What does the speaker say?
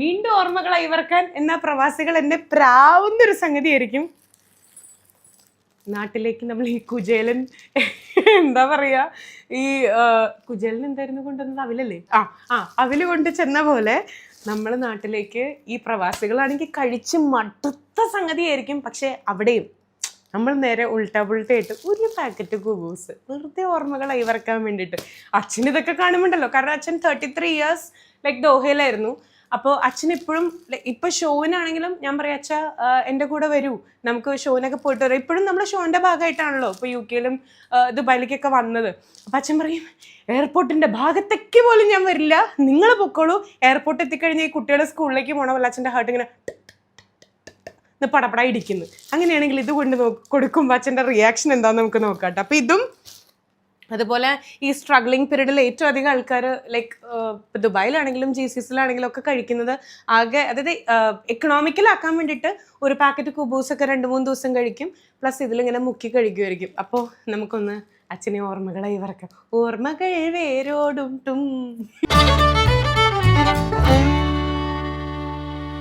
വീണ്ടും ഓർമ്മകളായി ഇവർക്കാൻ എന്ന പ്രവാസികൾ എന്നെ പ്രാവുന്ന ഒരു സംഗതിയായിരിക്കും. നാട്ടിലേക്ക് നമ്മൾ ഈ കുജേലൻ എന്താ പറയുക ഈ കുജേലൻ എന്തായിരുന്നു കൊണ്ടുവന്നത്? അവിലല്ലേ? ആ ആ അവിൽ കൊണ്ട് ചെന്ന പോലെ നമ്മൾ നാട്ടിലേക്ക് ഈ പ്രവാസികളാണെങ്കിൽ കഴിച്ച് മടുത്ത സംഗതിയായിരിക്കും. പക്ഷേ അവിടെയും നമ്മൾ നേരെ ഉൾട്ട പുൾട്ടയായിട്ട് ഒരു പാക്കറ്റ് കുബൂസ് വെറുതെ ഓർമ്മകൾ അയവർക്കാൻ വേണ്ടിയിട്ട്. അച്ഛൻ ഇതൊക്കെ കാണുമ്പോണ്ടല്ലോ. കാരണം അച്ഛൻ തേർട്ടി ത്രീ ഇയേഴ്സ് ലൈക്ക് ദോഹയിലായിരുന്നു. അപ്പോൾ അച്ഛൻ ഇപ്പോഴും ഇപ്പൊ ഷോവിനാണെങ്കിലും ഞാൻ പറയാം അച്ഛ എന്റെ കൂടെ വരൂ. നമുക്ക് ഷോവിനൊക്കെ പോയിട്ട് വരാം. ഇപ്പോഴും നമ്മൾ ഷോന്റെ ഭാഗമായിട്ടാണല്ലോ ഇപ്പോൾ യു കെയിലും ദുബായിലേക്കൊക്കെ വന്നത്. അപ്പം അച്ഛൻ പറയും എയർപോർട്ടിന്റെ ഭാഗത്തേക്ക് പോലും ഞാൻ വരില്ല. നിങ്ങൾ പൊക്കോളൂ. എയർപോർട്ട് എത്തിക്കഴിഞ്ഞ് ഈ കുട്ടികളെ സ്കൂളിലേക്ക് പോകണമല്ലോ അച്ഛന്റെ ഹാർട്ട് ഇങ്ങനെ പടപട ഇടിക്കുന്നു. അങ്ങനെയാണെങ്കിൽ ഇത് കൊണ്ട് കൊടുക്കുമ്പോൾ അച്ഛന്റെ റിയാക്ഷൻ എന്താണെന്ന് നമുക്ക് നോക്കാം കേട്ടോ അപ്പോൾ ഇതും അതുപോലെ ഈ സ്ട്രഗ്ലിംഗ് പീരീഡിൽ ഏറ്റവും അധികം ആൾക്കാർ ലൈക്ക് ദുബായിലാണെങ്കിലും ജി സി സിലാണെങ്കിലും ഒക്കെ കഴിക്കുന്നത് ആകെ അതായത് എക്കണോമിക്കലാക്കാൻ വേണ്ടിയിട്ട് ഒരു പാക്കറ്റ് കുബൂസ് ഒക്കെ രണ്ട് മൂന്ന് ദിവസം കഴിക്കും. പ്ലസ് ഇതിലിങ്ങനെ മുക്കി കഴിക്കുമായിരിക്കും അപ്പോൾ നമുക്കൊന്ന് അച്ഛനെ ഓർമ്മകളായി വറക്കാം ഓർമ്മകൾ വേരോടും